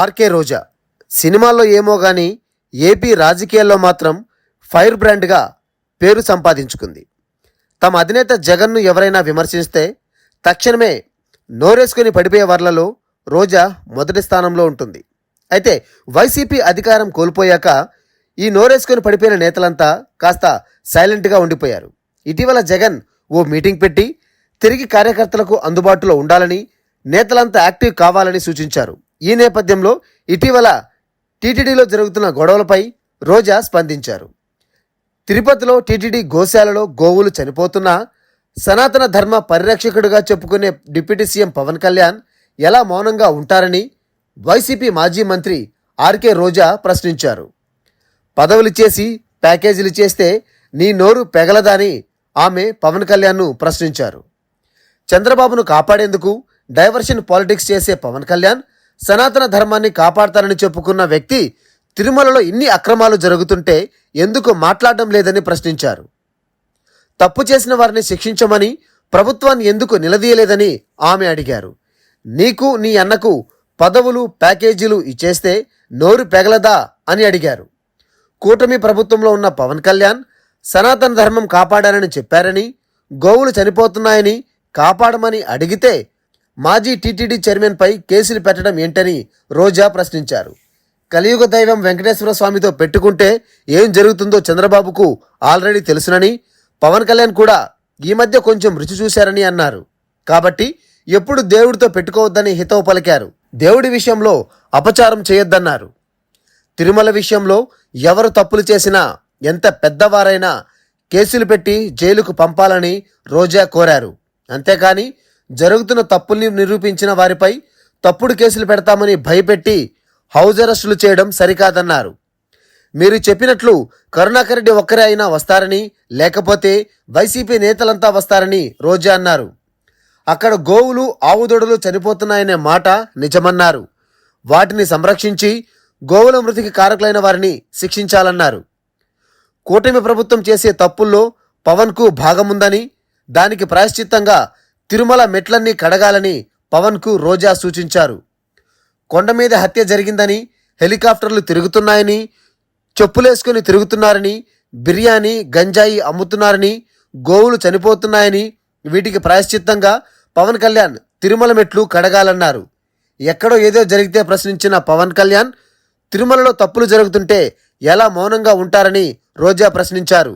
RK రోజా. సినిమాల్లో ఏమో కానీ ఏపీ రాజకీయాల్లో మాత్రం ఫైర్ బ్రాండ్గా పేరు సంపాదించుకుంది. తమ అధినేత జగన్ను ఎవరైనా విమర్శిస్తే తక్షణమే నోరేసుకుని పడిపోయే వర్లలో రోజా మొదటి స్థానంలో ఉంటుంది. అయితే వైసీపీ అధికారం కోల్పోయాక ఈ నోరేసుకొని పడిపోయిన నేతలంతా కాస్త సైలెంట్గా ఉండిపోయారు. ఇటీవల జగన్ ఓ మీటింగ్ పెట్టి తిరిగి కార్యకర్తలకు అందుబాటులో ఉండాలని నేతలంతా యాక్టివ్ కావాలని సూచించారు. ఈ నేపథ్యంలో ఇటీవల టీటీడీలో జరుగుతున్న గొడవలపై రోజా స్పందించారు. తిరుపతిలో టీటీడీ గోశాలలో గోవులు చనిపోతున్నా సనాతన ధర్మ పరిరక్షకుడిగా చెప్పుకునే డిప్యూటీ సీఎం పవన్ కళ్యాణ్ ఎలా మౌనంగా ఉంటారని వైసీపీ మాజీ మంత్రి ఆర్కే రోజా ప్రశ్నించారు. పదవులు చేసి ప్యాకేజీలు చేస్తే నీ నోరు పెగలదని ఆమె పవన్ కళ్యాణ్ను ప్రశ్నించారు. చంద్రబాబును కాపాడేందుకు డైవర్షన్ పాలిటిక్స్ చేసే పవన్ కళ్యాణ్ సనాతన ధర్మాన్ని కాపాడతారని చెప్పుకున్న వ్యక్తి తిరుమలలో ఇన్ని అక్రమాలు జరుగుతుంటే ఎందుకు మాట్లాడడం లేదని ప్రశ్నించారు. తప్పు చేసిన వారిని శిక్షించమని ప్రభుత్వాన్ని ఎందుకు నిలదీయలేదని ఆమె అడిగారు. నీకు నీ అన్నకు పదవులు ప్యాకేజీలు ఇచ్చేస్తే నోరు పెగలదా అని అడిగారు. కూటమి ప్రభుత్వంలో ఉన్న పవన్ కళ్యాణ్ సనాతన ధర్మం కాపాడానని చెప్పారని గోవులు చనిపోతున్నాయని కాపాడమని అడిగితే మాజీ టీటీడీ చైర్మన్పై కేసులు పెట్టడం ఏంటని రోజా ప్రశ్నించారు. కలియుగ దైవం వెంకటేశ్వర స్వామితో పెట్టుకుంటే ఏం జరుగుతుందో చంద్రబాబుకు ఆల్రెడీ తెలుసునని పవన్ కళ్యాణ్ కూడా ఈ మధ్య కొంచెం రుచి చూశారని అన్నారు. కాబట్టి ఎప్పుడు దేవుడితో పెట్టుకోవద్దని హితవు పలికారు. దేవుడి విషయంలో అపచారం చేయొద్దన్నారు. తిరుమల విషయంలో ఎవరు తప్పులు చేసినా ఎంత పెద్దవారైనా కేసులు పెట్టి జైలుకు పంపాలని రోజా కోరారు. అంతేకాని జరుగుతున్న తప్పుల్ని నిరూపించిన వారిపై తప్పుడు కేసులు పెడతామని భయపెట్టి హౌజ్ అరెస్టులు చేయడం సరికాదన్నారు. మీరు చెప్పినట్లు కరుణాకర్ రెడ్డి ఒక్కరే అయినా వస్తారని లేకపోతే వైసీపీ నేతలంతా వస్తారని రోజా అన్నారు. అక్కడ గోవులు ఆవుదొడలు చనిపోతున్నాయనే మాట నిజమన్నారు. వాటిని సంరక్షించి గోవుల మృతికి కారకులైన వారిని శిక్షించాలన్నారు. కూటమి ప్రభుత్వం చేసే తప్పుల్లో పవన్కు భాగముందని దానికి ప్రాయశ్చిత్తంగా తిరుమల మెట్లన్నీ కడగాలని పవన్కు రోజా సూచించారు. కొండ మీద హత్య జరిగిందని హెలికాప్టర్లు తిరుగుతున్నాయని చెప్పులేసుకుని తిరుగుతున్నారని బిర్యానీ గంజాయి అమ్ముతున్నారని గోవులు చనిపోతున్నాయని వీటికి ప్రాయశ్చిత్తంగా పవన్ కళ్యాణ్ తిరుమల మెట్లు కడగాలన్నారు. ఎక్కడో ఏదో జరిగితే ప్రశ్నించిన పవన్ కళ్యాణ్ తిరుమలలో తప్పులు జరుగుతుంటే ఎలా మౌనంగా ఉంటారని రోజా ప్రశ్నించారు.